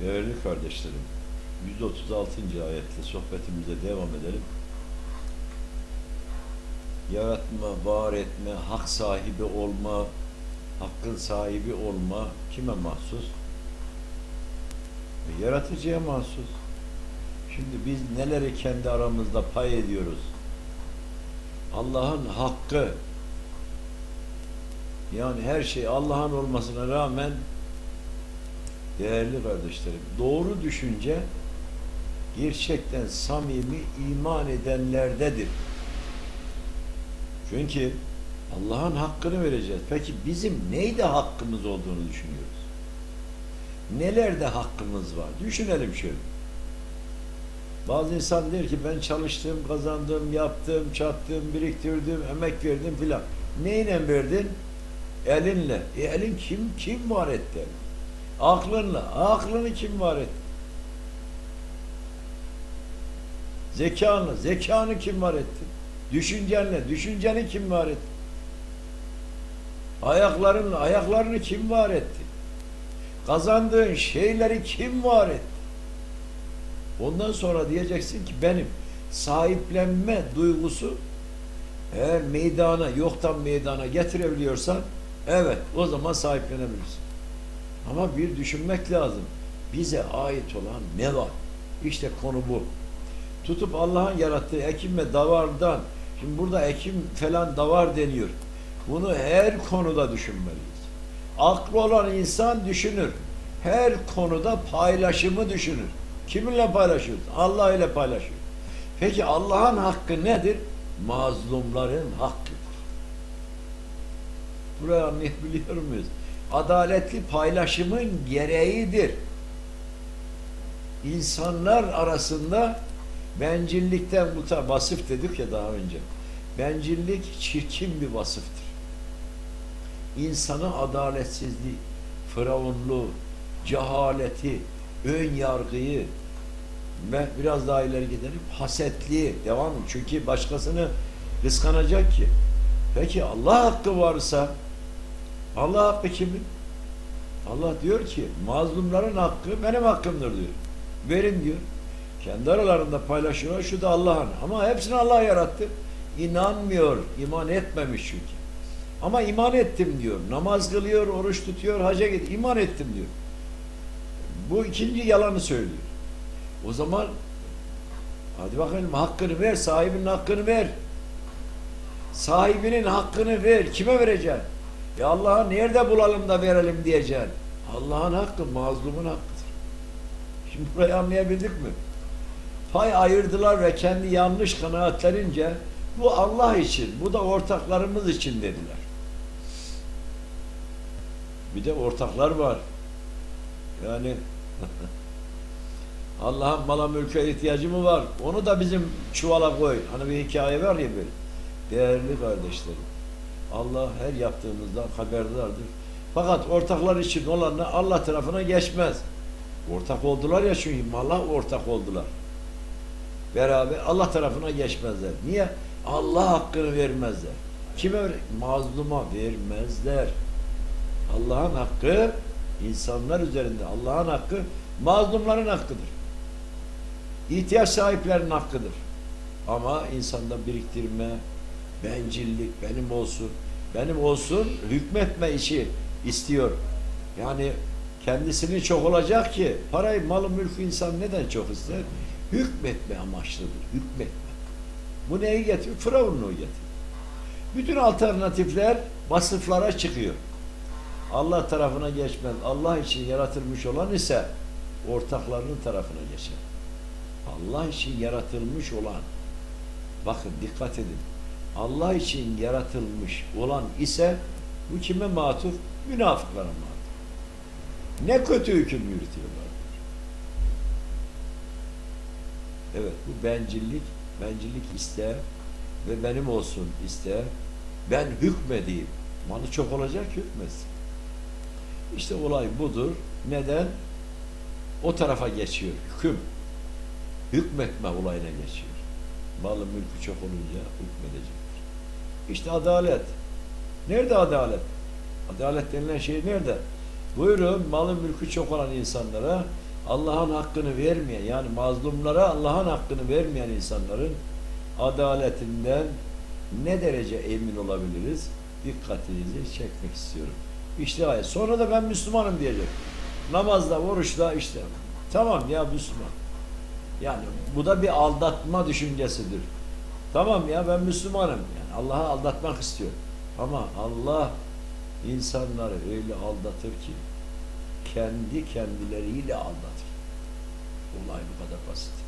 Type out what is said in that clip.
Değerli kardeşlerim, 136. ayetle sohbetimize devam edelim. Yaratma, var etme, hak sahibi olma, hakkın sahibi olma kime mahsus? E, Yaratıcıya mahsus. Şimdi biz neleri kendi aramızda pay ediyoruz? Allah'ın hakkı, yani her şey Allah'ın olmasına rağmen değerli kardeşlerim, doğru düşünce gerçekten samimi iman edenlerdedir. Çünkü Allah'ın hakkını vereceğiz. Peki bizim neyde hakkımız olduğunu düşünüyoruz? Nelerde hakkımız var? Düşünelim şöyle. Bazı insan der ki ben çalıştım, kazandım, yaptım, çattım, biriktirdim, emek verdim filan. Neyle verdin? Elinle. E elin kim kim var etti? Aklınla. Aklını kim var etti? Zekanı. Zekanı kim var etti? Düşüncenle. Düşünceni kim var etti? Ayaklarınla. Ayaklarını kim var etti? Kazandığın şeyleri kim var etti? Ondan sonra diyeceksin ki benim sahiplenme duygusu eğer meydana, yoktan meydana getirebiliyorsan evet o zaman sahiplenebilirsin. Ama bir düşünmek lazım. Bize ait olan ne var? İşte konu bu. Tutup Allah'ın yarattığı ekim ve davardan, şimdi burada ekim falan davar deniyor. Bunu her konuda düşünmeliyiz. Aklı olan insan düşünür. Her konuda paylaşımı düşünür. Kiminle paylaşıyoruz? Allah ile paylaşıyor. Peki Allah'ın hakkı nedir? Mazlumların hakkıdır. Burayı anlayabiliyor muyuz? Adaletli paylaşımın gereğidir. İnsanlar arasında bencillikten bu tar- vasıf dedik ya daha önce. Bencillik çirkin bir vasıftır. İnsanı adaletsizliği, firavunluğu, cehaleti, ön yargıyı ve biraz daha ileri gidelim hasetliği devam? Çünkü başkasını kıskanacak ki. Peki Allah hakkı varsa Allah hakkı kimin? Allah diyor ki mazlumların hakkı benim hakkımdır diyor. Verin diyor. Kendi aralarında paylaşıyorlar. Şu da Allah'ın. Ama hepsini Allah yarattı. İnanmıyor. iman etmemiş çünkü. Ama iman ettim diyor. Namaz kılıyor, oruç tutuyor, haca gidiyor. İman ettim diyor. Bu ikinci yalanı söylüyor. O zaman hadi bakalım hakkını ver, sahibinin hakkını ver. Sahibinin hakkını ver. Kime vereceksin? Ya Allah'a nerede bulalım da verelim diyeceksin. Allah'ın hakkı mazlumun hakkıdır. Şimdi burayı anlayabildik mi? Pay ayırdılar ve kendi yanlış kanaatlerince bu Allah için, bu da ortaklarımız için dediler. Bir de ortaklar var. Yani Allah'ın mala mülke ihtiyacı mı var? Onu da bizim çuvala koy. Hani bir hikaye var ya böyle. Değerli kardeşlerim. Allah her yaptığımızdan haberdardır. Fakat ortaklar için olanlar Allah tarafına geçmez. Ortak oldular ya çünkü mala ortak oldular. Beraber Allah tarafına geçmezler. Niye? Allah hakkını vermezler. Kime ver? Mazluma vermezler. Allah'ın hakkı insanlar üzerinde Allah'ın hakkı mazlumların hakkıdır. İhtiyaç sahiplerinin hakkıdır. Ama insanda biriktirme, bencillik, benim olsun, benim olsun hükmetme işi istiyor. Yani kendisini çok olacak ki parayı, malı, mülkü insan neden çok ister? Hükmetme amaçlıdır, hükmetme. Bu neyi getiriyor? Firavunluğu getiriyor. Bütün alternatifler vasıflara çıkıyor. Allah tarafına geçmez. Allah için yaratılmış olan ise ortaklarının tarafına geçer. Allah için yaratılmış olan bakın dikkat edin. Allah için yaratılmış olan ise bu kime matuf? Münafıklara matuf. Ne kötü hüküm yürütüyorlar. Evet bu bencillik, bencillik ister ve benim olsun ister. Ben hükmedeyim. Malı çok olacak hükmetsin. İşte olay budur. Neden? O tarafa geçiyor. Hüküm. Hükmetme olayına geçiyor. Malı mülkü çok olunca hükmedecektir. İşte adalet. Nerede adalet? Adalet denilen şey nerede? Buyurun malı mülkü çok olan insanlara Allah'ın hakkını vermeyen yani mazlumlara Allah'ın hakkını vermeyen insanların adaletinden ne derece emin olabiliriz? Dikkatinizi çekmek istiyorum. İşte ayet. Sonra da ben Müslümanım diyecek. Namazda, oruçta işte. Tamam ya Müslüman. Yani bu da bir aldatma düşüncesidir. Tamam ya ben Müslümanım. Yani Allah'ı aldatmak istiyor. Ama Allah insanları öyle aldatır ki kendi kendileriyle aldatır. Olay bu kadar basit.